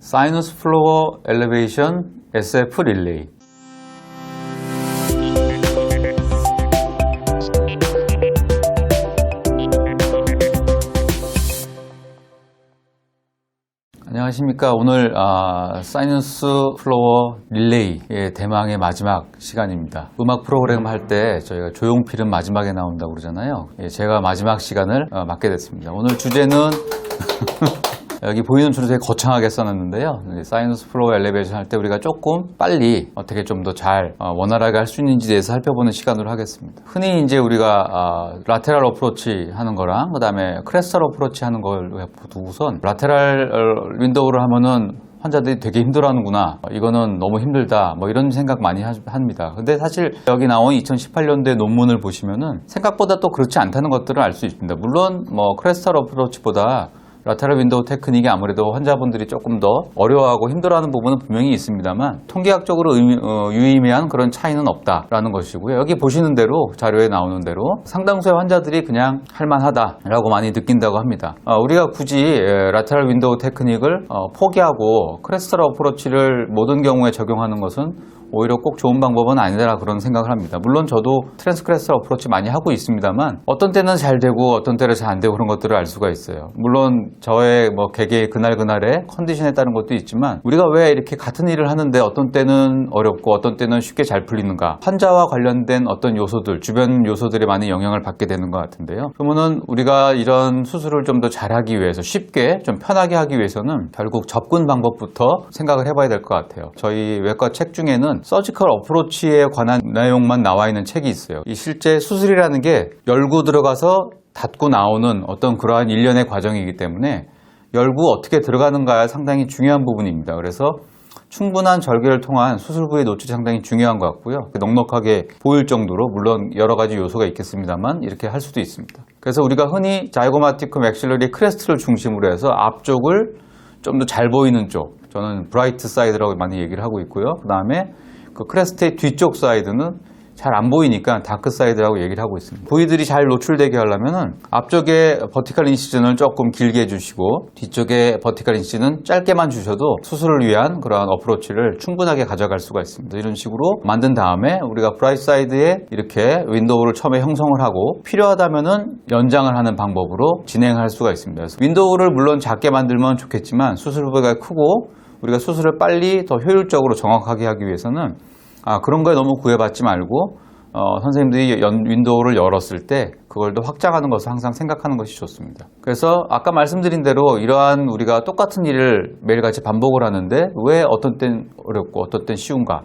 사이너스 플로어 엘리베이션 SF 릴레이 안녕하십니까. 오늘 아, 사이너스 플로어 릴레이의 대망의 마지막 시간입니다. 음악 프로그램 할 때 저희가 조용필은 마지막에 나온다고 그러잖아요. 예, 제가 마지막 시간을 어, 맡게 됐습니다. 오늘 주제는 여기 보이는 줄을 되게 거창하게 써놨는데요. 사이너스 플로어 엘리베이션 할 때 우리가 조금 빨리 어떻게 좀 더 잘 원활하게 할 수 있는지 대해서 살펴보는 시간으로 하겠습니다. 흔히 이제 우리가 아, 라테랄 어프로치 하는 거랑 그 다음에 크레스탈 어프로치 하는 걸 두고선 라테랄 어, 윈도우를 하면은 환자들이 되게 힘들어하는구나. 어, 이거는 너무 힘들다. 뭐 이런 생각 많이 하- 합니다. 근데 사실 여기 나온 2018년도의 논문을 보시면은 생각보다 또 그렇지 않다는 것들을 알 수 있습니다. 물론 뭐 크레스탈 어프로치보다 라테럴 윈도우 테크닉이 아무래도 환자분들이 조금 더 어려워하고 힘들어하는 부분은 분명히 있습니다만 통계학적으로 의미- 어, 유의미한 그런 차이는 없다라는 것이고요. 여기 보시는 대로 자료에 나오는 대로 상당수의 환자들이 그냥 할만하다라고 많이 느낀다고 합니다. 어, 우리가 굳이 에, 라테럴 윈도우 테크닉을 어, 포기하고 크레스터 어프로치를 모든 경우에 적용하는 것은 오히려 꼭 좋은 방법은 아니라 그런 생각을 합니다. 물론 저도 트랜스크레스 어프로치 많이 하고 있습니다만 어떤 때는 잘 되고 어떤 때는 잘 안 되고 그런 것들을 알 수가 있어요. 물론 저의 뭐 개개의 그날 그날의 컨디션에 따른 것도 있지만 우리가 왜 이렇게 같은 일을 하는데 어떤 때는 어렵고 어떤 때는 쉽게 잘 풀리는가 환자와 관련된 어떤 요소들 주변 요소들이 많이 영향을 받게 되는 것 같은데요. 그러면은 우리가 이런 수술을 좀 더 잘하기 위해서 쉽게 좀 편하게 하기 위해서는 결국 접근 방법부터 생각을 해봐야 될 것 같아요. 저희 외과 책 중에는 서지컬 어프로치에 관한 내용만 나와 있는 책이 있어요. 이 실제 수술이라는 게 열고 들어가서 닫고 나오는 어떤 그러한 일련의 과정이기 때문에 열고 어떻게 들어가는가가 상당히 중요한 부분입니다. 그래서 충분한 절개를 통한 수술 부위 노출이 상당히 중요한 것 같고요. 넉넉하게 보일 정도로 물론 여러 가지 요소가 있겠습니다만 이렇게 할 수도 있습니다. 그래서 우리가 흔히 자이고마티크 맥실러리 크레스트를 중심으로 해서 앞쪽을 좀 더 잘 보이는 쪽, 저는 브라이트 사이드라고 많이 얘기를 하고 있고요. 그 다음에 그 크레스트의 뒤쪽 사이드는 잘 안 보이니까 다크 사이드라고 얘기를 하고 있습니다. 부위들이 잘 노출되게 하려면은 앞쪽에 버티컬 인시즌을 조금 길게 해주시고 뒤쪽에 버티컬 인시즌은 짧게만 주셔도 수술을 위한 그러한 어프로치를 충분하게 가져갈 수가 있습니다. 이런 식으로 만든 다음에 우리가 브라이트 사이드에 이렇게 윈도우를 처음에 형성을 하고 필요하다면은 연장을 하는 방법으로 진행할 수가 있습니다. 윈도우를 물론 작게 만들면 좋겠지만 수술 부위가 크고 우리가 수술을 빨리 더 효율적으로 정확하게 하기 위해서는 아, 그런 거에 너무 구애받지 말고 어, 선생님들이 연- 윈도우를 열었을 때 그걸 더 확장하는 것을 항상 생각하는 것이 좋습니다. 그래서 아까 말씀드린 대로 이러한 우리가 똑같은 일을 매일같이 반복을 하는데 왜 어떤 땐 어렵고 어떤 땐 쉬운가?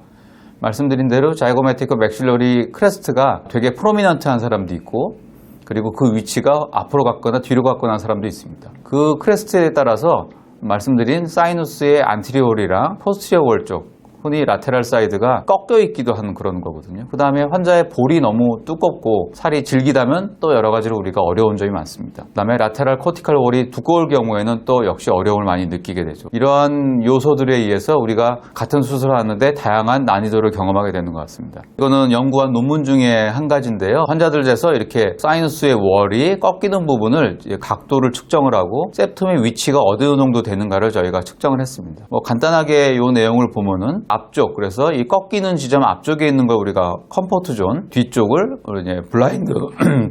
말씀드린 대로 자이고매티크 맥실러리 크레스트가 되게 프로미넌트한 사람도 있고 그리고 그 위치가 앞으로 갔거나 뒤로 갔거나 한 사람도 있습니다. 그 크레스트에 따라서 말씀드린 사이누스의 안티리올이랑 포스티리올 쪽 흔히 라테랄 사이드가 꺾여 있기도 하는 그런 거거든요. 그 다음에 환자의 볼이 너무 두껍고 살이 질기다면 또 여러 가지로 우리가 어려운 점이 많습니다. 그 다음에 라테랄 코티칼 볼이 두꺼울 경우에는 또 역시 어려움을 많이 느끼게 되죠. 이러한 요소들에 의해서 우리가 같은 수술을 하는데 다양한 난이도를 경험하게 되는 것 같습니다. 이거는 연구한 논문 중에 한 가지인데요. 환자들 에서 이렇게 사이너스의 월이 꺾이는 부분을 각도를 측정을 하고 septum의 위치가 어느 정도 되는가를 저희가 측정을 했습니다. 뭐 간단하게 이 내용을 보면은 앞쪽 그래서 이 꺾이는 지점 앞쪽에 있는 걸 우리가 컴포트 존 뒤쪽을 이제 블라인드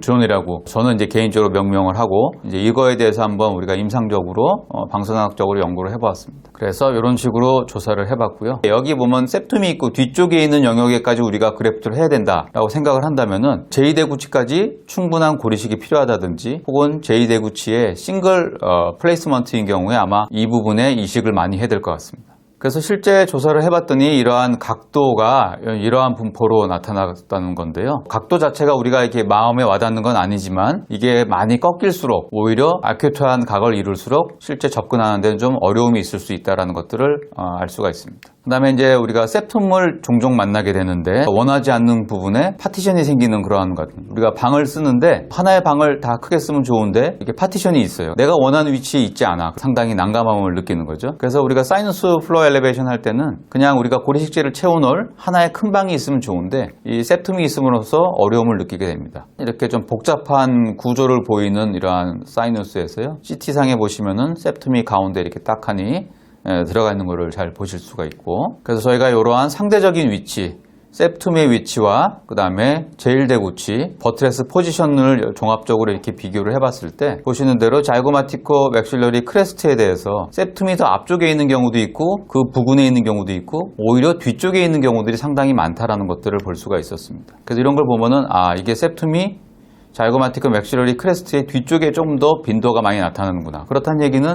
존이라고 저는 이제 개인적으로 명명을 하고 이제 이거에 대해서 한번 우리가 임상적으로 어, 방사능학적으로 연구를 해보았습니다. 그래서 이런 식으로 조사를 해봤고요. 여기 보면 septum이 있고 뒤쪽에 있는 영역에까지 우리가 그래프트를 해야 된다라고 생각을 한다면은 제2대구치까지 충분한 고리식이 필요하다든지 혹은 제2대구치의 싱글 어, 플레이스먼트인 경우에 아마 이 부분에 이식을 많이 해야 될 것 같습니다. 그래서 실제 조사를 해봤더니 이러한 각도가 이러한 분포로 나타났다는 건데요. 각도 자체가 우리가 이렇게 마음에 와닿는 건 아니지만 이게 많이 꺾일수록 오히려 아큐트한 각을 이룰수록 실제 접근하는 데는 좀 어려움이 있을 수 있다는 것들을 어, 알 수가 있습니다. 그 다음에 이제 우리가 septum을 종종 만나게 되는데 원하지 않는 부분에 파티션이 생기는 그러한 것. 우리가 방을 쓰는데 하나의 방을 다 크게 쓰면 좋은데 이게 파티션이 있어요. 내가 원하는 위치에 있지 않아. 상당히 난감함을 느끼는 거죠. 그래서 우리가 사이너스 플로어 엘리베이션 할 때는 그냥 우리가 고리식재를 채워놓을 하나의 큰 방이 있으면 좋은데 이 septum이 있음으로써 어려움을 느끼게 됩니다. 이렇게 좀 복잡한 구조를 보이는 이러한 사이너스에서요. CT상에 보시면은 septum이 가운데 이렇게 딱 하니 에, 들어가 있는 것을 잘 보실 수가 있고 그래서 저희가 이러한 상대적인 위치 septum의 위치와 그 다음에 제일대구치, 버트레스 포지션을 종합적으로 이렇게 비교를 해봤을 때 보시는 대로 자이고마티코 맥실러리 크레스트에 대해서 septum이 더 앞쪽에 있는 경우도 있고 그 부근에 있는 경우도 있고 오히려 뒤쪽에 있는 경우들이 상당히 많다라는 것들을 볼 수가 있었습니다. 그래서 이런 걸 보면은 아 이게 septum이 자이고마티코 맥실러리 크레스트의 뒤쪽에 좀 더 빈도가 많이 나타나는구나. 그렇다는 얘기는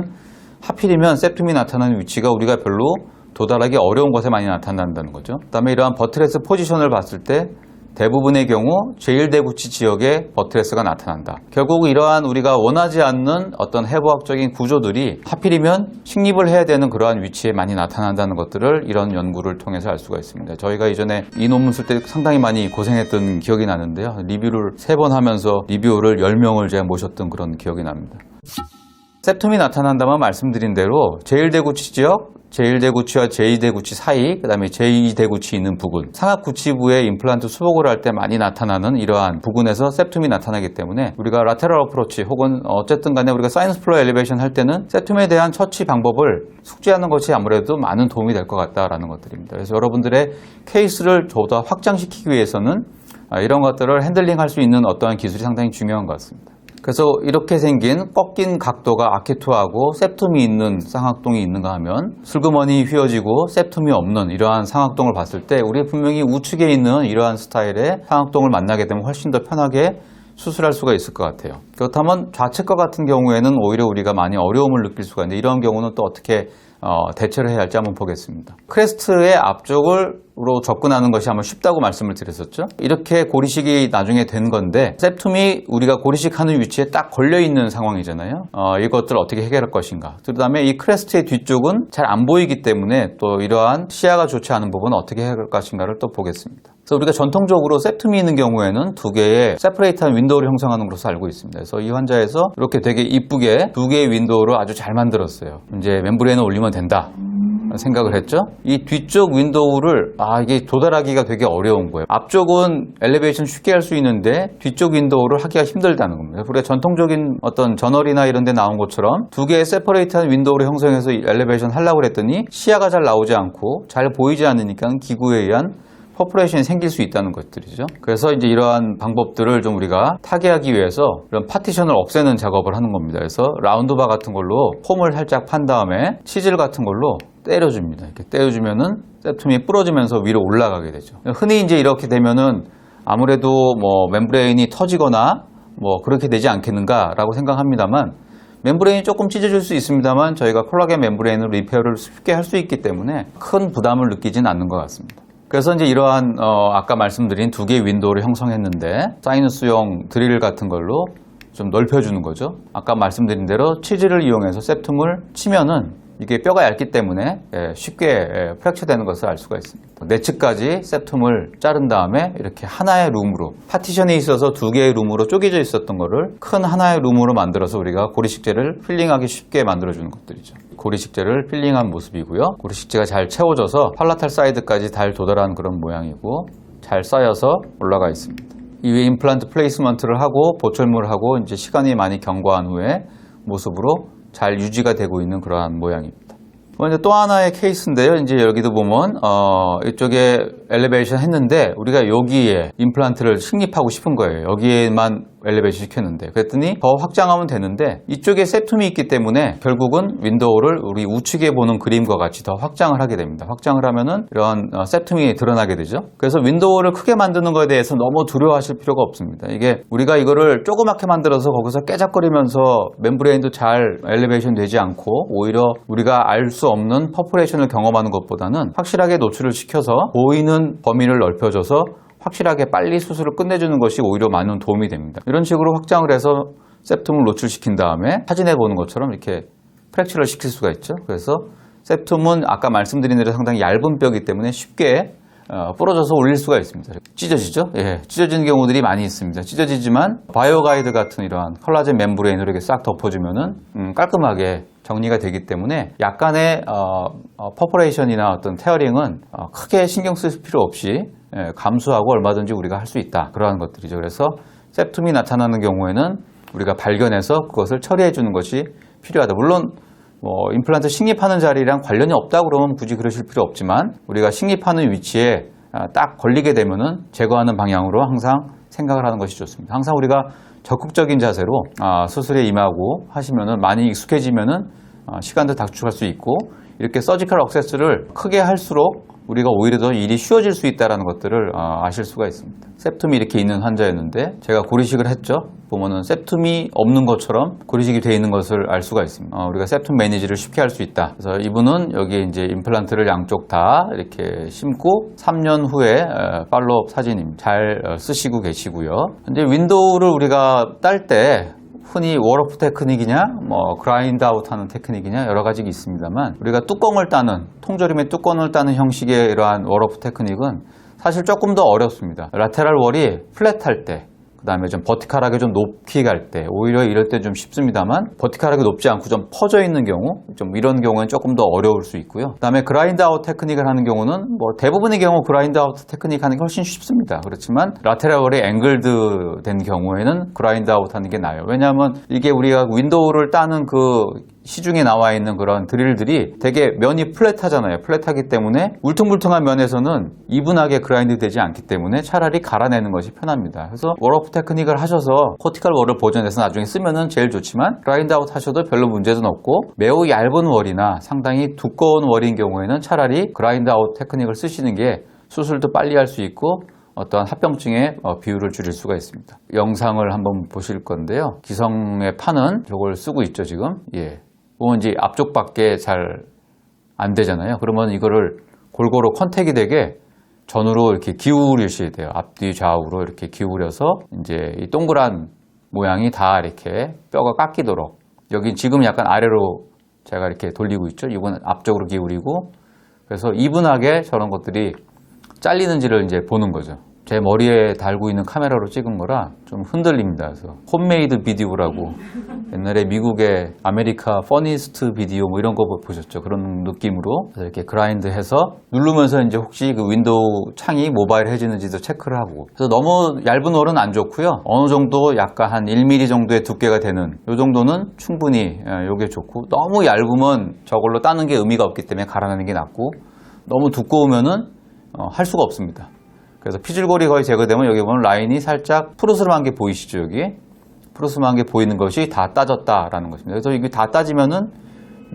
하필이면 septum이 나타나는 위치가 우리가 별로 도달하기 어려운 곳에 많이 나타난다는 거죠. 그다음에 이러한 버트레스 포지션을 봤을 때 대부분의 경우 제1대구치 지역에 버트레스가 나타난다. 결국 이러한 우리가 원하지 않는 어떤 해부학적인 구조들이 하필이면 식립을 해야 되는 그러한 위치에 많이 나타난다는 것들을 이런 연구를 통해서 알 수가 있습니다. 저희가 이전에 이 논문 쓸 때 상당히 많이 고생했던 기억이 나는데요. 리뷰를 세 번 하면서 리뷰어를 10명을 제가 모셨던 그런 기억이 납니다. septum이 나타난다면 말씀드린 대로 제1대구치 지역, 제1대구치와 제2대구치 사이, 그 다음에 제2대구치 있는 부근, 상악구치부에 임플란트 수복을 할 때 많이 나타나는 이러한 부근에서 septum이 나타나기 때문에 우리가 라테럴 어프로치 혹은 어쨌든 간에 우리가 사이언스 플로 엘리베이션 할 때는 septum에 대한 처치 방법을 숙지하는 것이 아무래도 많은 도움이 될 것 같다라는 것들입니다. 그래서 여러분들의 케이스를 보다 확장시키기 위해서는 아, 이런 것들을 핸들링 할 수 있는 어떠한 기술이 상당히 중요한 것 같습니다. 그래서 이렇게 생긴 꺾인 각도가 아키투하고 septum이 있는 쌍악동이 있는가 하면 슬그머니 휘어지고 septum이 없는 이러한 상악동을 봤을 때 우리 분명히 우측에 있는 이러한 스타일의 상악동을 만나게 되면 훨씬 더 편하게 수술할 수가 있을 것 같아요. 그렇다면 좌측과 같은 경우에는 오히려 우리가 많이 어려움을 느낄 수가 있는데 이런 경우는 또 어떻게 어, 대처를 해야 할지 한번 보겠습니다. 크레스트의 앞쪽으로 접근하는 것이 아마 쉽다고 말씀을 드렸었죠. 이렇게 고리식이 나중에 된 건데 septum이 우리가 고리식하는 위치에 딱 걸려 있는 상황이잖아요. 어, 이것들을 어떻게 해결할 것인가. 그다음에 이 크레스트의 뒤쪽은 잘 안 보이기 때문에 또 이러한 시야가 좋지 않은 부분은 어떻게 해결할 것인가를 또 보겠습니다. 그래서 우리가 전통적으로 septum이 있는 경우에는 두 개의 세퍼레이트한 윈도우를 형성하는 것으로 알고 있습니다. 그래서 이 환자에서 이렇게 되게 이쁘게 두 개의 윈도우를 아주 잘 만들었어요. 이제 멤브레인을 올리면 된다. 생각을 했죠. 이 뒤쪽 윈도우를 아 이게 도달하기가 되게 어려운 거예요. 앞쪽은 엘리베이션 쉽게 할 수 있는데 뒤쪽 윈도우를 하기가 힘들다는 겁니다. 우리가 전통적인 어떤 저널이나 이런 데 나온 것처럼 두 개의 세퍼레이트한 윈도우를 형성해서 이 엘리베이션 하려고 그랬더니 시야가 잘 나오지 않고 잘 보이지 않으니까 기구에 의한 퍼프레이션이 생길 수 있다는 것들이죠. 그래서 이제 이러한 방법들을 좀 우리가 타개하기 위해서 이런 파티션을 없애는 작업을 하는 겁니다. 그래서 라운드바 같은 걸로 폼을 살짝 판 다음에 치질 같은 걸로 때려줍니다. 이렇게 때려주면은 세툼이 부러지면서 위로 올라가게 되죠. 흔히 이제 이렇게 되면은 아무래도 뭐 멤브레인이 터지거나 뭐 그렇게 되지 않겠는가라고 생각합니다만 멤브레인이 조금 찢어질 수 있습니다만 저희가 콜라겐 멤브레인을 리페어를 쉽게 할 수 있기 때문에 큰 부담을 느끼진 않는 것 같습니다. 그래서 이제 이러한 어, 아까 말씀드린 두 개의 윈도우를 형성했는데 사이너스용 드릴 같은 걸로 좀 넓혀주는 거죠. 아까 말씀드린 대로 치즈를 이용해서 septum을 치면은 이게 뼈가 얇기 때문에 예, 쉽게 예, 프랙처 되는 것을 알 수가 있습니다. 내측까지 septum을 자른 다음에 이렇게 하나의 룸으로 파티션이 있어서 두 개의 룸으로 쪼개져 있었던 거를 큰 하나의 룸으로 만들어서 우리가 고리식재를 필링하기 쉽게 만들어주는 것들이죠. 고리식재를 필링한 모습이고요. 고리식재가 잘 채워져서 팔라탈 사이드까지 잘 도달한 그런 모양이고 잘 쌓여서 올라가 있습니다. 이후에 임플란트 플레이스먼트를 하고 보철물을 하고 이제 시간이 많이 경과한 후에 모습으로 잘 유지가 되고 있는 그러한 모양입니다. 이제 또 하나의 케이스인데요. 이제 여기도 보면 어, 이쪽에 엘리베이션 했는데 우리가 여기에 임플란트를 식립하고 싶은 거예요. 여기에만 엘리베이션 시켰는데 그랬더니 더 확장하면 되는데 이쪽에 septum이 있기 때문에 결국은 윈도우를 우리 우측에 보는 그림과 같이 더 확장을 하게 됩니다. 확장을 하면은 이런 어, septum이 드러나게 되죠. 그래서 윈도우를 크게 만드는 것에 대해서 너무 두려워하실 필요가 없습니다. 이게 우리가 이거를 조그맣게 만들어서 거기서 깨작거리면서 멤브레인도 잘 엘리베이션 되지 않고 오히려 우리가 알 수 없는 퍼프레이션을 경험하는 것보다는 확실하게 노출을 시켜서 보이는 범위를 넓혀줘서 확실하게 빨리 수술을 끝내주는 것이 오히려 많은 도움이 됩니다. 이런 식으로 확장을 해서 septum을 노출시킨 다음에 사진에 보는 것처럼 이렇게 프랙처를 시킬 수가 있죠. 그래서 septum은 아까 말씀드린 대로 상당히 얇은 뼈이기 때문에 쉽게 어, 부러져서 올릴 수가 있습니다. 찢어지죠? 예, 찢어지는 경우들이 많이 있습니다. 찢어지지만 바이오 가이드 같은 이러한 콜라겐 멤브레인으로 이렇게 싹 덮어주면은 음, 깔끔하게 정리가 되기 때문에 약간의 어, 어, 퍼퍼레이션이나 어떤 테어링은 어, 크게 신경 쓸 필요 없이 예, 감수하고 얼마든지 우리가 할 수 있다. 그러한 것들이죠. 그래서 septum이 나타나는 경우에는 우리가 발견해서 그것을 처리해 주는 것이 필요하다. 물론 뭐 임플란트 식립하는 자리랑 관련이 없다 그러면 굳이 그러실 필요 없지만 우리가 식립하는 위치에 아, 딱 걸리게 되면은 제거하는 방향으로 항상 생각을 하는 것이 좋습니다. 항상 우리가 적극적인 자세로 아, 수술에 임하고 하시면은 많이 익숙해지면은 아, 시간도 단축할 수 있고 이렇게 서지컬 억세스를 크게 할수록 우리가 오히려 더 일이 쉬워질 수 있다는 것들을 아, 아실 수가 있습니다. septum이 이렇게 있는 환자였는데 제가 고리식을 했죠. 보면은 septum이 없는 것처럼 고리식이 되어 있는 것을 알 수가 있습니다. 어, 우리가 septum 매니지를 쉽게 할 수 있다. 그래서 이분은 여기 이제 임플란트를 양쪽 다 이렇게 심고 3년 후에 어, 팔로업 사진입니다. 잘 어, 쓰시고 계시고요. 이제 윈도우를 우리가 딸 때 흔히 워러프 테크닉이냐, 뭐 그라인드 아웃 하는 테크닉이냐 여러 가지가 있습니다만 우리가 뚜껑을 따는 통조림의 뚜껑을 따는 형식의 이러한 워러프 테크닉은 사실 조금 더 어렵습니다. 라테랄 월이 플랫할 때 그 다음에 좀 버티컬하게 좀 높이 갈 때, 오히려 이럴 때 좀 쉽습니다만, 버티컬하게 높지 않고 좀 퍼져 있는 경우, 좀 이런 경우에는 조금 더 어려울 수 있고요. 그 다음에 그라인드 아웃 테크닉을 하는 경우는, 뭐 대부분의 경우 그라인드 아웃 테크닉 하는 게 훨씬 쉽습니다. 그렇지만, 라테랄월이 앵글드 된 경우에는 그라인드 아웃 하는 게 나아요. 왜냐하면 이게 우리가 윈도우를 따는 그 시중에 나와 있는 그런 드릴들이 되게 면이 플랫하잖아요. 플랫하기 때문에 울퉁불퉁한 면에서는 이분하게 그라인드 되지 않기 때문에 차라리 갈아내는 것이 편합니다. 그래서 워러프 테크닉을 하셔서 코티컬 월을 보존해서 나중에 쓰면은 제일 좋지만 그라인드 아웃 하셔도 별로 문제는 없고 매우 얇은 월이나 상당히 두꺼운 월인 경우에는 차라리 그라인드 아웃 테크닉을 쓰시는 게 수술도 빨리 할 수 있고 어떠한 합병증의 어, 비율을 줄일 수가 있습니다. 영상을 한번 보실 건데요. 기성의 판은 이걸 쓰고 있죠, 지금. 예. 이제 앞쪽밖에 잘 안 되잖아요. 그러면 이거를 골고루 컨택이 되게 전으로 이렇게 기울이셔야 돼요. 앞뒤 좌우로 이렇게 기울여서 이제 이 동그란 모양이 다 이렇게 뼈가 깎이도록 여기 지금 약간 아래로 제가 이렇게 돌리고 있죠. 이건 앞쪽으로 기울이고 그래서 이분하게 저런 것들이 잘리는지를 이제 보는 거죠. 제 머리에 달고 있는 카메라로 찍은 거라 좀 흔들립니다. 그래서 홈메이드 비디오라고 옛날에 미국의 아메리카 퍼니스트 비디오 뭐 이런 거 보셨죠? 그런 느낌으로 이렇게 그라인드해서 누르면서 이제 혹시 그 윈도우 창이 모바일해지는지도 체크를 하고 그래서 너무 얇은 월은 안 좋고요. 어느 정도 약간 한 1mm 정도의 두께가 되는 이 정도는 충분히 예, 요게 좋고 너무 얇으면 저걸로 따는 게 의미가 없기 때문에 갈아내는 게 낫고 너무 두꺼우면은 어, 할 수가 없습니다. 그래서 피줄골이 거의 제거되면 여기 보면 라인이 살짝 푸르스름한 게 보이시죠 여기 푸르스름한 게 보이는 것이 다 따졌다라는 것입니다. 그래서 이게 다 따지면은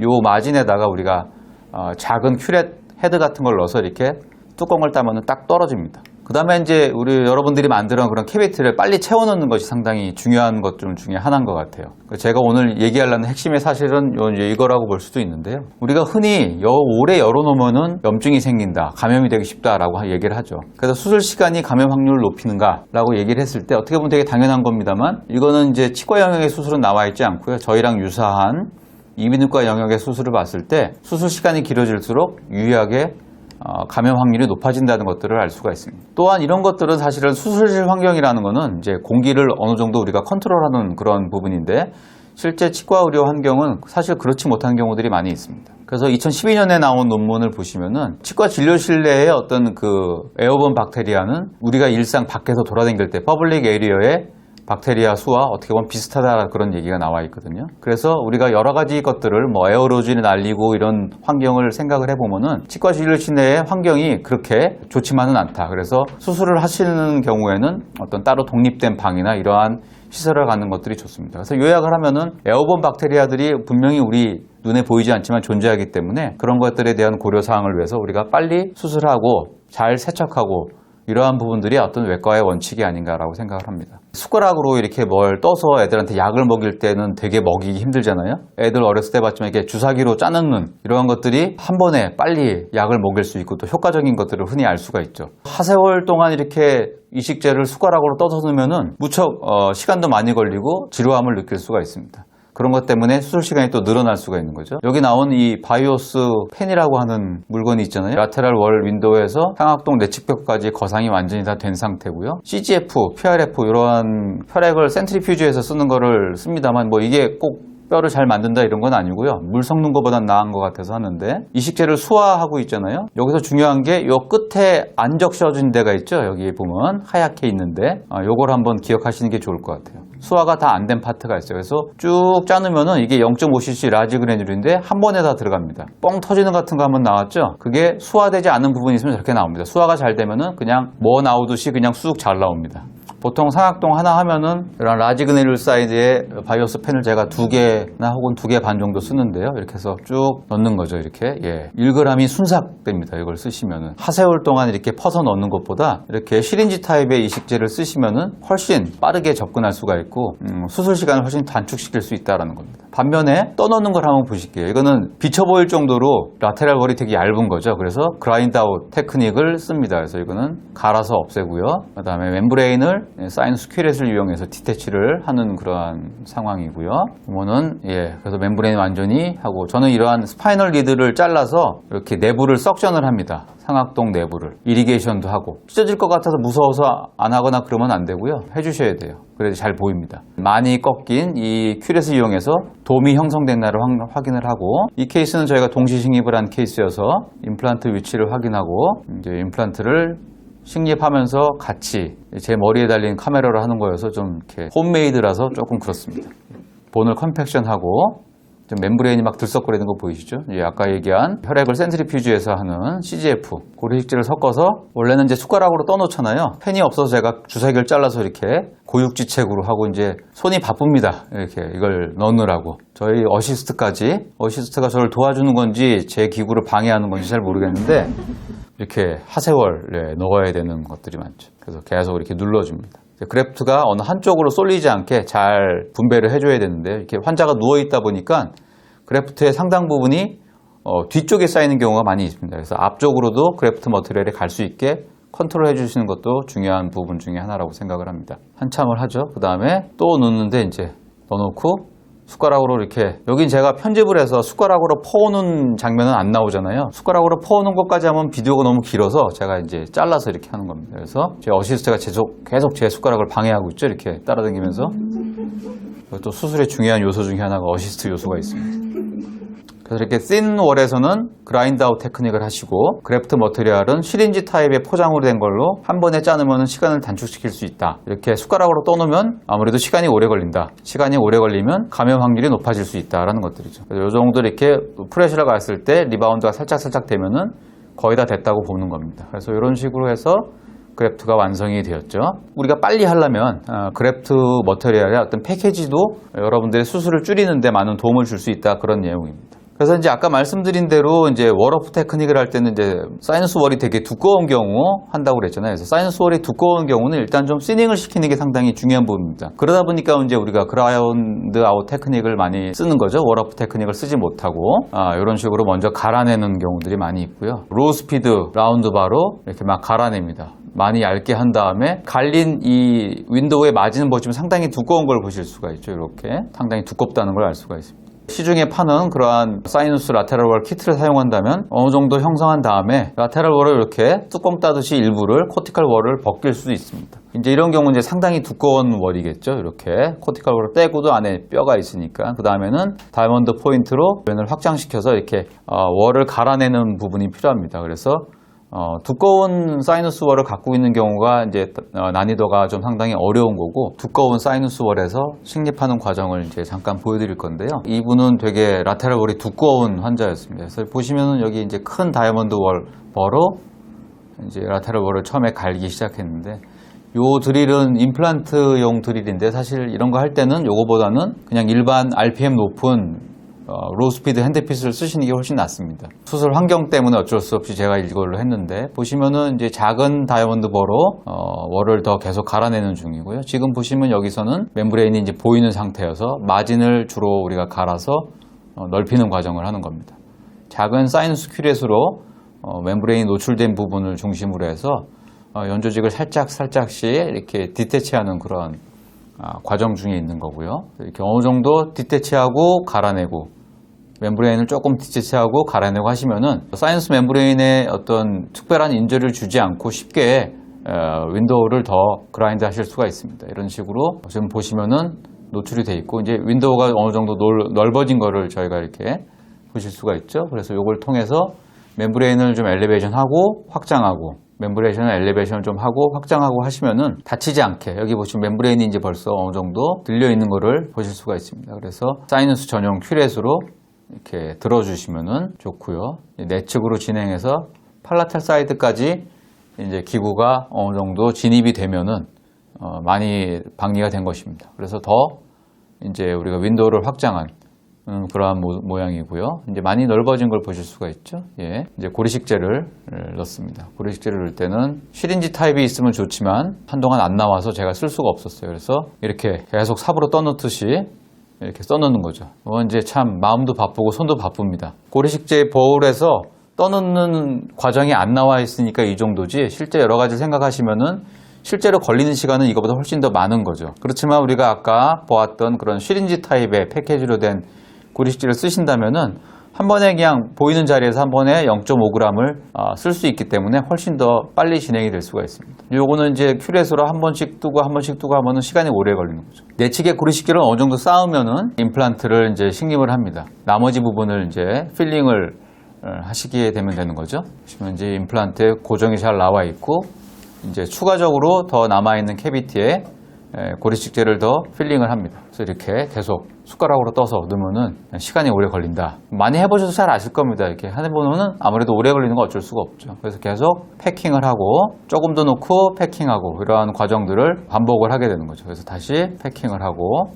요 마진에다가 우리가 어, 작은 큐렛 헤드 같은 걸 넣어서 이렇게 뚜껑을 따면은 딱 떨어집니다. 그 다음에 이제 우리 여러분들이 만드는 그런 캐비티를 빨리 채워넣는 것이 상당히 중요한 것중 중에 하나인 것 같아요. 제가 오늘 얘기하려는 핵심의 사실은 이거라고 볼 수도 있는데요. 우리가 흔히 여, 오래 열어놓으면은 염증이 생긴다, 감염이 되기 쉽다라고 얘기를 하죠. 그래서 수술 시간이 감염 확률을 높이는가라고 얘기를 했을 때 어떻게 보면 되게 당연한 겁니다만 이거는 이제 치과 영역의 수술은 나와 있지 않고요. 저희랑 유사한 이비인후과 영역의 수술을 봤을 때 수술 시간이 길어질수록 유의하게 어, 감염 확률이 높아진다는 것들을 알 수가 있습니다. 또한 이런 것들은 사실은 수술실 환경이라는 것은 이제 공기를 어느 정도 우리가 컨트롤하는 그런 부분인데 실제 치과 의료 환경은 사실 그렇지 못한 경우들이 많이 있습니다. 그래서 2012년에 나온 논문을 보시면은 치과 진료실 내의 어떤 그 에어본 박테리아는 우리가 일상 밖에서 돌아다닐 때 퍼블릭 에리어에 박테리아 수와 어떻게 보면 비슷하다 그런 얘기가 나와 있거든요. 그래서 우리가 여러 가지 것들을 뭐 에어로졸이 날리고 이런 환경을 생각을 해보면은 치과 진료실 내의 환경이 그렇게 좋지만은 않다. 그래서 수술을 하시는 경우에는 어떤 따로 독립된 방이나 이러한 시설을 갖는 것들이 좋습니다. 그래서 요약을 하면은 에어본 박테리아들이 분명히 우리 눈에 보이지 않지만 존재하기 때문에 그런 것들에 대한 고려 사항을 위해서 우리가 빨리 수술하고 잘 세척하고 이러한 부분들이 어떤 외과의 원칙이 아닌가라고 생각을 합니다. 숟가락으로 이렇게 뭘 떠서 애들한테 약을 먹일 때는 되게 먹이기 힘들잖아요. 애들 어렸을 때 봤지만 이렇게 주사기로 짜놓는 이러한 것들이 한 번에 빨리 약을 먹일 수 있고 또 효과적인 것들을 흔히 알 수가 있죠. 하세월 동안 이렇게 이식제를 숟가락으로 떠서 넣으면은 무척 어, 시간도 많이 걸리고 지루함을 느낄 수가 있습니다. 그런 것 때문에 수술 시간이 또 늘어날 수가 있는 거죠. 여기 나온 이 바이오스 펜이라고 하는 물건이 있잖아요. 라테랄 월 윈도우에서 상악동 내측벽까지 거상이 완전히 다 된 상태고요. CGF, PRF 이러한 혈액을 센트리퓨즈에서 쓰는 거를 씁니다만 뭐 이게 꼭 뼈를 잘 만든다 이런 건 아니고요. 물 섞는 것보단 나은 것 같아서 하는데 이식제를 수화하고 있잖아요. 여기서 중요한 게 요 끝에 안 적셔진 데가 있죠. 여기 보면 하얗게 있는데 아, 요걸 한번 기억하시는 게 좋을 것 같아요. 수화가 다 안 된 파트가 있어요. 그래서 쭉 짜놓으면은 이게 0.5cc 라지 그래듈인데 한 번에 다 들어갑니다. 뻥 터지는 같은 거 한번 나왔죠? 그게 수화되지 않은 부분이 있으면 저렇게 나옵니다. 수화가 잘 되면은 그냥 뭐 나오듯이 그냥 쑥 잘 나옵니다. 보통 상악동 하나 하면은 이런 라지 그네룰 사이즈의 바이오스 펜을 제가 두 개나 혹은 두 개 반 정도 쓰는데요. 이렇게 해서 쭉 넣는 거죠. 이렇게 예. 1g이 순삭됩니다. 이걸 쓰시면은 하세월 동안 이렇게 퍼서 넣는 것보다 이렇게 시린지 타입의 이식제를 쓰시면은 훨씬 빠르게 접근할 수가 있고 음, 수술 시간을 훨씬 단축시킬 수 있다라는 겁니다. 반면에 떠넣는 걸 한번 보실게요. 이거는 비쳐 보일 정도로 라테랄 월이 되게 얇은 거죠. 그래서 그라인드 아웃 테크닉을 씁니다. 그래서 이거는 갈아서 없애고요. 그다음에 멤브레인을 사이너스 큐렛을 이용해서 디테치를 하는 그러한 상황이고요. 이거는 예, 그래서 멤브레인 완전히 하고 저는 이러한 스파이널 리드를 잘라서 이렇게 내부를 석션을 합니다. 상악동 내부를 이리게이션도 하고 찢어질 것 같아서 무서워서 안 하거나 그러면 안 되고요. 해주셔야 돼요. 그래야 잘 보입니다. 많이 꺾인 이 큐렛을 이용해서 돔이 형성됐나를 확- 확인을 하고 이 케이스는 저희가 동시 식립을 한 케이스여서 임플란트 위치를 확인하고 이제 임플란트를 식립하면서 같이 제 머리에 달린 카메라로 하는 거여서 좀 이렇게 홈메이드라서 조금 그렇습니다. 본을 컴팩션하고 좀 멤브레인이 막 들썩거리는 거 보이시죠? 예, 아까 얘기한 혈액을 센트리퓨즈에서 하는 CGF 고리식지를 섞어서 원래는 이제 숟가락으로 떠놓잖아요. 펜이 없어서 제가 주사기를 잘라서 이렇게 고육지책으로 하고 이제 손이 바쁩니다. 이렇게 이걸 넣느라고 저희 어시스트까지 어시스트가 저를 도와주는 건지 제 기구를 방해하는 건지 잘 모르겠는데 이렇게 하세월 네, 넣어야 되는 것들이 많죠. 그래서 계속 이렇게 눌러줍니다. 그래프트가 어느 한쪽으로 쏠리지 않게 잘 분배를 해줘야 되는데 이렇게 환자가 누워 있다 보니까 그래프트의 상당 부분이 어, 뒤쪽에 쌓이는 경우가 많이 있습니다. 그래서 앞쪽으로도 그래프트 머티리얼이 갈수 있게 컨트롤 해주시는 것도 중요한 부분 중에 하나라고 생각을 합니다. 한참을 하죠. 그 다음에 또 넣는데 이제 넣어놓고 숟가락으로 이렇게 여긴 제가 편집을 해서 숟가락으로 퍼오는 장면은 안 나오잖아요. 숟가락으로 퍼오는 것까지 하면 비디오가 너무 길어서 제가 이제 잘라서 이렇게 하는 겁니다. 그래서 제 어시스트가 계속 계속 제 숟가락을 방해하고 있죠. 이렇게 따라다니면서 또 수술의 중요한 요소 중에 하나가 어시스트 요소가 있습니다. 그래서 이렇게 씬 월에서는 그라인드 아웃 테크닉을 하시고 그래프트 머테리얼은 시린지 타입의 포장으로 된 걸로 한 번에 짜놓으면 시간을 단축시킬 수 있다. 이렇게 숟가락으로 떠놓으면 아무래도 시간이 오래 걸린다. 시간이 오래 걸리면 감염 확률이 높아질 수 있다라는 것들이죠. 이 정도 이렇게 프레셔가 갔을 때 리바운드가 살짝살짝 되면은 거의 다 됐다고 보는 겁니다. 그래서 이런 식으로 해서 그래프트가 완성이 되었죠. 우리가 빨리 하려면 어, 그래프트 머테리얼의 어떤 패키지도 여러분들의 수술을 줄이는데 많은 도움을 줄 수 있다 그런 내용입니다. 그래서 이제 아까 말씀드린 대로 이제 월오프 테크닉을 할 때는 이제 사이너스 월이 되게 두꺼운 경우 한다고 그랬잖아요. 그래서 사이너스 월이 두꺼운 경우는 일단 좀 시닝을 시키는 게 상당히 중요한 부분입니다. 그러다 보니까 이제 우리가 그라운드 아웃 테크닉을 많이 쓰는 거죠. 월오프 테크닉을 쓰지 못하고 아, 이런 식으로 먼저 갈아내는 경우들이 많이 있고요. 로우 스피드 라운드 바로 이렇게 막 갈아냅니다. 많이 얇게 한 다음에 갈린 이 윈도우의 마진을 보시면 상당히 두꺼운 걸 보실 수가 있죠. 이렇게 상당히 두껍다는 걸 알 수가 있습니다. 시중에 파는 그러한 사이누스 라테럴 월 키트를 사용한다면 어느 정도 형성한 다음에 라테럴 월을 이렇게 뚜껑 따듯이 일부를 코티칼 월을 벗길 수도 있습니다. 이제 이런 경우는 이제 상당히 두꺼운 월이겠죠. 이렇게 코티칼 월을 떼고도 안에 뼈가 있으니까 그 다음에는 다이아몬드 포인트로 면을 확장시켜서 이렇게 어, 월을 갈아내는 부분이 필요합니다. 그래서 어, 두꺼운 사이너스 월을 갖고 있는 경우가 이제 어, 난이도가 좀 상당히 어려운 거고 두꺼운 사이너스 월에서 식립하는 과정을 이제 잠깐 보여드릴 건데요. 이분은 되게 라테랄 월이 두꺼운 환자였습니다. 그래서 보시면은 여기 이제 큰 다이아몬드 월 버로 이제 라테랄 월을 처음에 갈기 시작했는데 요 드릴은 임플란트용 드릴인데 사실 이런 거 할 때는 요거보다는 그냥 일반 RPM 높은 어, 로우 스피드 핸드피스를 쓰시는 게 훨씬 낫습니다. 수술 환경 때문에 어쩔 수 없이 제가 이걸로 했는데 보시면은 이제 작은 다이아몬드 버로 어, 월을 더 계속 갈아내는 중이고요. 지금 보시면 여기서는 멤브레인이 이제 보이는 상태여서 마진을 주로 우리가 갈아서 어, 넓히는 과정을 하는 겁니다. 작은 사이너스 큐렛으로 어, 멤브레인이 노출된 부분을 중심으로 해서 어, 연조직을 살짝 살짝씩 이렇게 디테치하는 그런 아, 과정 중에 있는 거고요. 이렇게 어느 정도 디테치하고 갈아내고 멤브레인을 조금 디테치하고 갈아내고 하시면은 사이언스 멤브레인에 어떤 특별한 인절을 주지 않고 쉽게 어, 윈도우를 더 그라인드 하실 수가 있습니다. 이런 식으로 지금 보시면은 노출이 돼 있고 이제 윈도우가 어느 정도 넓- 넓어진 거를 저희가 이렇게 보실 수가 있죠. 그래서 이걸 통해서 멤브레인을 좀 엘리베이션 하고 확장하고 멤브레이션 엘리베이션을 좀 하고 확장하고 하시면은 다치지 않게 여기 보시면 멤브레인이 이제 벌써 어느 정도 들려 있는 거를 보실 수가 있습니다. 그래서 사이너스 전용 큐렛으로 이렇게 들어주시면은 좋고요. 내측으로 진행해서 팔라탈 사이드까지 이제 기구가 어느 정도 진입이 되면은 어, 많이 방리가 된 것입니다. 그래서 더 이제 우리가 윈도우를 확장한 음, 그러한 모, 양이고요 이제 많이 넓어진 걸 보실 수가 있죠. 예. 이제 고리식재를 넣습니다. 고리식재를 넣을 때는 시린지 타입이 있으면 좋지만 한동안 안 나와서 제가 쓸 수가 없었어요. 그래서 이렇게 계속 삽으로 떠넣듯이 이렇게 써놓는 거죠. 뭐 이제 참 마음도 바쁘고 손도 바쁩니다. 고리식재 버울에서 떠넣는 과정이 안 나와 있으니까 이 정도지 실제 여러 가지 생각하시면은 실제로 걸리는 시간은 이거보다 훨씬 더 많은 거죠. 그렇지만 우리가 아까 보았던 그런 시린지 타입의 패키지로 된 고리식지를 쓰신다면은 한 번에 그냥 보이는 자리에서 한 번에 0.5g을 쓸 수 있기 때문에 훨씬 더 빨리 진행이 될 수가 있습니다. 요거는 이제 큐렛으로 한 번씩 두고 한 번씩 두고 하면은 시간이 오래 걸리는 거죠. 내측의 고리식기를 어느 정도 쌓으면은 임플란트를 이제 식립을 합니다. 나머지 부분을 이제 필링을 어, 하시게 되면 되는 거죠. 보시면 이제 임플란트에 고정이 잘 나와 있고 이제 추가적으로 더 남아 있는 캐비티에 에, 고리식재를 더 필링을 합니다. 그래서 이렇게 계속 숟가락으로 떠서 넣으면은 시간이 오래 걸린다. 많이 해보셔서 잘 아실 겁니다. 이렇게 해보면은 아무래도 오래 걸리는 건 어쩔 수가 없죠. 그래서 계속 패킹을 하고 조금 더 넣고 패킹하고 이러한 과정들을 반복을 하게 되는 거죠. 그래서 다시 패킹을 하고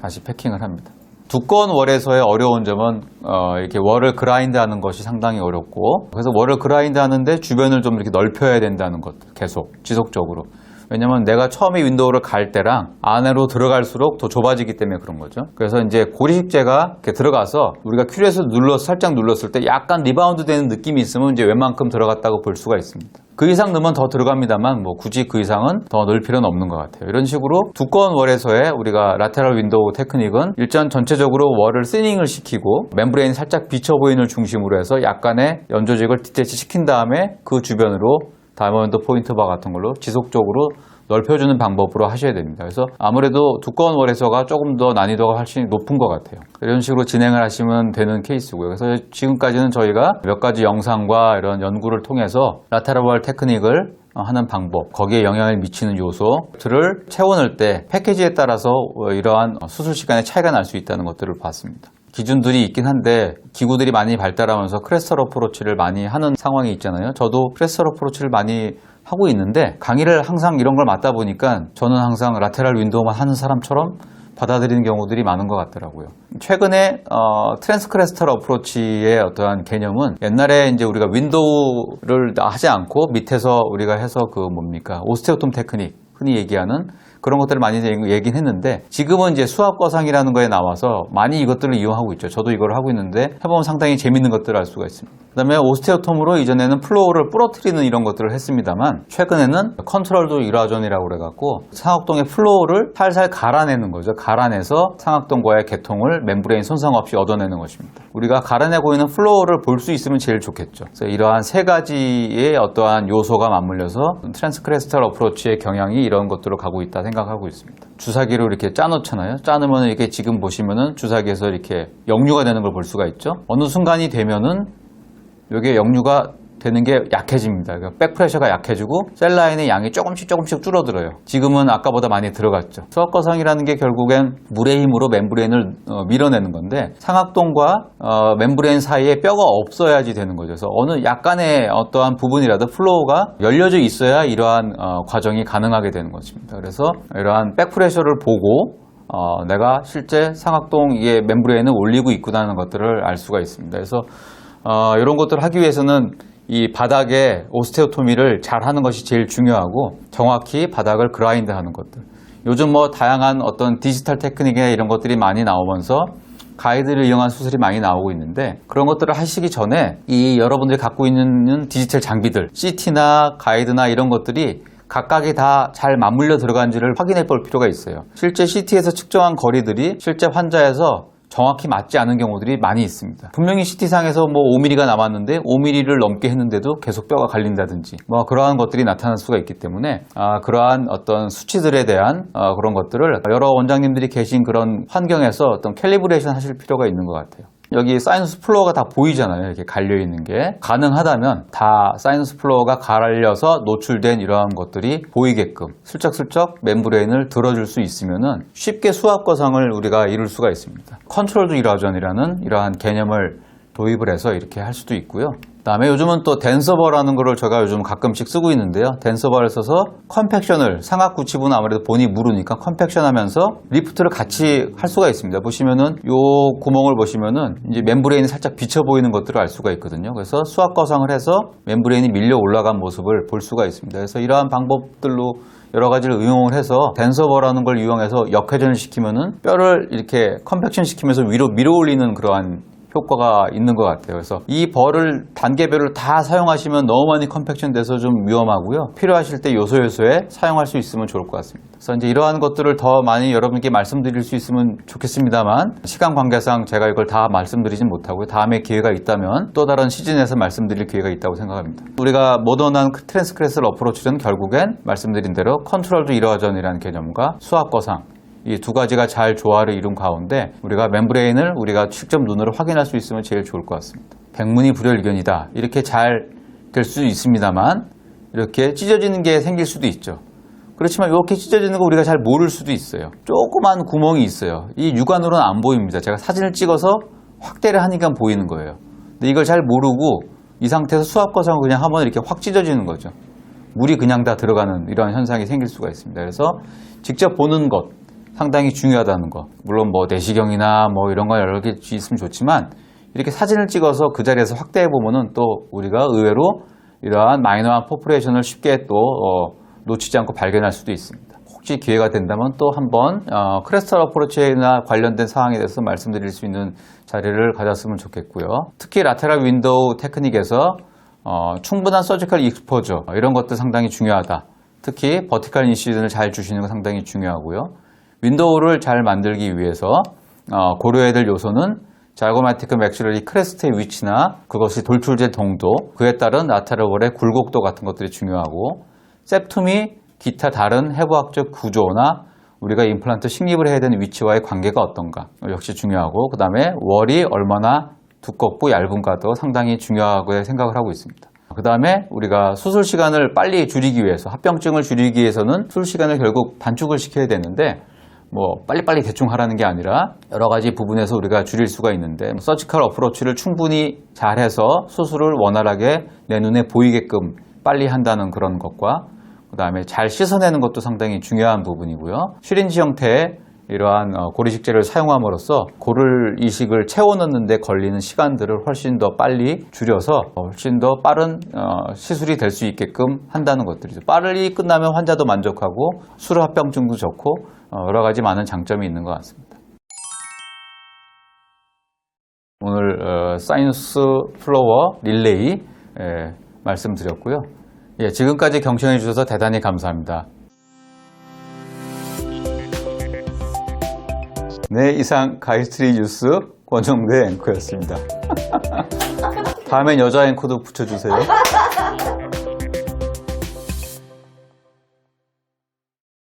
다시 패킹을 합니다. 두꺼운 월에서의 어려운 점은 어, 이렇게 월을 그라인드 하는 것이 상당히 어렵고 그래서 월을 그라인드 하는데 주변을 좀 이렇게 넓혀야 된다는 것 계속 지속적으로 왜냐면 내가 처음에 윈도우를 갈 때랑 안으로 들어갈수록 더 좁아지기 때문에 그런 거죠. 그래서 이제 고리식재가 이렇게 들어가서 우리가 큐렛을 눌러 살짝 눌렀을 때 약간 리바운드 되는 느낌이 있으면 이제 웬만큼 들어갔다고 볼 수가 있습니다. 그 이상 넣으면 더 들어갑니다만 뭐 굳이 그 이상은 더 넣을 필요는 없는 것 같아요. 이런 식으로 두꺼운 월에서의 우리가 라테럴 윈도우 테크닉은 일단 전체적으로 월을 시닝을 시키고 멤브레인 살짝 비쳐 보이는 중심으로 해서 약간의 연조직을 디테치 시킨 다음에 그 주변으로 다이아몬드 포인트 바 같은 걸로 지속적으로 넓혀주는 방법으로 하셔야 됩니다. 그래서 아무래도 두꺼운 월에서가 조금 더 난이도가 훨씬 높은 것 같아요. 이런 식으로 진행을 하시면 되는 케이스고요. 그래서 지금까지는 저희가 몇 가지 영상과 이런 연구를 통해서 라테라벌 테크닉을 하는 방법, 거기에 영향을 미치는 요소들을 채워넣을 때 패키지에 따라서 이러한 수술 시간에 차이가 날 수 있다는 것들을 봤습니다. 기준들이 있긴 한데 기구들이 많이 발달하면서 크레스터 어프로치를 많이 하는 상황이 있잖아요. 저도 크레스터 어프로치를 많이 하고 있는데 강의를 항상 이런 걸 맡다 보니까 저는 항상 라테랄 윈도우만 하는 사람처럼 받아들이는 경우들이 많은 것 같더라고요. 최근에 어, 트랜스크레스터 어프로치의 어떠한 개념은 옛날에 이제 우리가 윈도우를 하지 않고 밑에서 우리가 해서 그 뭡니까 오스테오톰 테크닉 흔히 얘기하는 그런 것들을 많이 얘기는 했는데 지금은 이제 수학거상이라는 거에 나와서 많이 이것들을 이용하고 있죠. 저도 이걸 하고 있는데 해보면 상당히 재밌는 것들을 알 수가 있습니다. 그 다음에 오스테오톰으로 이전에는 플로우를 부러뜨리는 이런 것들을 했습니다만 최근에는 컨트롤도 일화전이라고 그래갖고 상악동의 플로우를 살살 갈아내는 거죠. 갈아내서 상악동과의 개통을 멤브레인 손상 없이 얻어내는 것입니다. 우리가 갈아내고 있는 플로우를 볼 수 있으면 제일 좋겠죠. 그래서 이러한 세 가지의 어떠한 요소가 맞물려서 트랜스크레스탈 어프로치의 경향이 이런 것들로 가고 있다 생각하고 있습니다. 주사기로 이렇게 짜놓잖아요. 짜놓으면 이게 지금 보시면은 주사기에서 이렇게 역류가 되는 걸 볼 수가 있죠. 어느 순간이 되면은 이게 역류가 되는 게 약해집니다. 그러니까 백프레셔가 약해지고 셀 라인의 양이 조금씩 조금씩 줄어들어요. 지금은 아까보다 많이 들어갔죠. 수학거상이라는 게 결국엔 물의 힘으로 멤브레인을 어, 밀어내는 건데 상악동과 어, 멤브레인 사이에 뼈가 없어야지 되는 거죠. 그래서 어느 약간의 어떠한 부분이라도 플로우가 열려져 있어야 이러한 어, 과정이 가능하게 되는 것입니다. 그래서 이러한 백프레셔를 보고 어, 내가 실제 상악동 이게 멤브레인을 올리고 있구나 하는 것들을 알 수가 있습니다. 그래서 어, 이런 것들을 하기 위해서는 이 바닥에 오스테오토미를 잘 하는 것이 제일 중요하고 정확히 바닥을 그라인드 하는 것들. 요즘 뭐 다양한 어떤 디지털 테크닉이나 이런 것들이 많이 나오면서 가이드를 이용한 수술이 많이 나오고 있는데 그런 것들을 하시기 전에 이 여러분들이 갖고 있는 디지털 장비들 CT나 가이드나 이런 것들이 각각이 다 잘 맞물려 들어간지를 확인해 볼 필요가 있어요. 실제 CT에서 측정한 거리들이 실제 환자에서 정확히 맞지 않은 경우들이 많이 있습니다. 분명히 CT상에서 뭐 5mm가 남았는데 5mm를 넘게 했는데도 계속 뼈가 갈린다든지 뭐 그러한 것들이 나타날 수가 있기 때문에 아, 그러한 어떤 수치들에 대한 어, 그런 것들을 여러 원장님들이 계신 그런 환경에서 어떤 캘리브레이션 하실 필요가 있는 것 같아요. 여기 사이너스 플로어가 다 보이잖아요. 이렇게 갈려 있는 게 가능하다면 다 사이너스 플로어가 갈려서 노출된 이러한 것들이 보이게끔 슬쩍슬쩍 멤브레인을 들어줄 수 있으면은 쉽게 수압 거상을 우리가 이룰 수가 있습니다. 컨트롤드 이라전이라는 이러한 개념을 도입을 해서 이렇게 할 수도 있고요. 그다음에 요즘은 또 댄서버라는 거를 제가 요즘 가끔씩 쓰고 있는데요. 댄서버를 써서 컴팩션을 상악 구치부는 아무래도 본이 무르니까 컴팩션 하면서 리프트를 같이 할 수가 있습니다. 보시면은 요 구멍을 보시면은 이제 멤브레인이 살짝 비쳐 보이는 것들을 알 수가 있거든요. 그래서 수압 거상을 해서 멤브레인이 밀려 올라간 모습을 볼 수가 있습니다. 그래서 이러한 방법들로 여러 가지를 응용을 해서 댄서버라는 걸 이용해서 역회전을 시키면은 뼈를 이렇게 컴팩션 시키면서 위로 밀어 올리는 그러한 효과가 있는 것 같아요. 그래서 이 벌을 단계별로 다 사용하시면 너무 많이 컴팩션 돼서 좀 위험하고요. 필요하실 때 요소 요소에 사용할 수 있으면 좋을 것 같습니다. 그래서 이제 이러한 것들을 더 많이 여러분께 말씀드릴 수 있으면 좋겠습니다만 시간 관계상 제가 이걸 다 말씀드리진 못하고요. 다음에 기회가 있다면 또 다른 시즌에서 말씀드릴 기회가 있다고 생각합니다. 우리가 모던한 트랜스크레슬 어프로치는 결국엔 말씀드린 대로 컨트롤드 이러전이라는 개념과 수압 거상 이 두 가지가 잘 조화를 이룬 가운데 우리가 멤브레인을 우리가 직접 눈으로 확인할 수 있으면 제일 좋을 것 같습니다. 백문이 불여일견이다. 이렇게 잘 될 수 있습니다만 이렇게 찢어지는 게 생길 수도 있죠. 그렇지만 이렇게 찢어지는 거 우리가 잘 모를 수도 있어요. 조그만 구멍이 있어요. 이 육안으로는 안 보입니다. 제가 사진을 찍어서 확대를 하니까 보이는 거예요. 근데 이걸 잘 모르고 이 상태에서 수압 거상을 그냥 하면 이렇게 확 찢어지는 거죠. 물이 그냥 다 들어가는 이런 현상이 생길 수가 있습니다. 그래서 직접 보는 것 상당히 중요하다는 거. 물론 뭐 내시경이나 뭐 이런 거 여러 개 있으면 좋지만 이렇게 사진을 찍어서 그 자리에서 확대해 보면은 또 우리가 의외로 이러한 마이너한 포프레이션을 쉽게 또 어, 놓치지 않고 발견할 수도 있습니다. 혹시 기회가 된다면 또 한번 어, 크레스탈 어프로치나 관련된 사항에 대해서 말씀드릴 수 있는 자리를 가졌으면 좋겠고요. 특히 라테랄 윈도우 테크닉에서 어, 충분한 서지컬 익스포저 이런 것도 상당히 중요하다. 특히 버티컬 인시전을 잘 주시는 건 상당히 중요하고요. 윈도우를 잘 만들기 위해서 어, 고려해야 될 요소는 자이고마티크 맥시러리 크레스트의 위치나 그것이 돌출된 동도, 그에 따른 라테럴볼의 굴곡도 같은 것들이 중요하고 septum이 기타 다른 해부학적 구조나 우리가 임플란트 식립을 해야 되는 위치와의 관계가 어떤가 역시 중요하고 그 다음에 월이 얼마나 두껍고 얇은가도 상당히 중요하게 생각을 하고 있습니다. 그 다음에 우리가 수술 시간을 빨리 줄이기 위해서 합병증을 줄이기 위해서는 수술 시간을 결국 단축을 시켜야 되는데 뭐 빨리빨리 대충 하라는 게 아니라 여러 가지 부분에서 우리가 줄일 수가 있는데 뭐 서지컬 어프로치를 충분히 잘해서 수술을 원활하게 내 눈에 보이게끔 빨리 한다는 그런 것과 그 다음에 잘 씻어내는 것도 상당히 중요한 부분이고요. 시린지 형태의 이러한 어, 고리식재를 사용함으로써 고를 이식을 채워넣는데 걸리는 시간들을 훨씬 더 빨리 줄여서 훨씬 더 빠른 어, 시술이 될 수 있게끔 한다는 것들이죠. 빠르게 끝나면 환자도 만족하고 수로 합병증도 좋고 어, 여러 가지 많은 장점이 있는 것 같습니다. 오늘 어, 사이언스 플로워 릴레이 예, 말씀드렸고요. 예, 지금까지 경청해 주셔서 대단히 감사합니다. 네, 이상 가이스트리 뉴스 권정대 앵커였습니다. 다음엔 여자 앵커도 붙여주세요.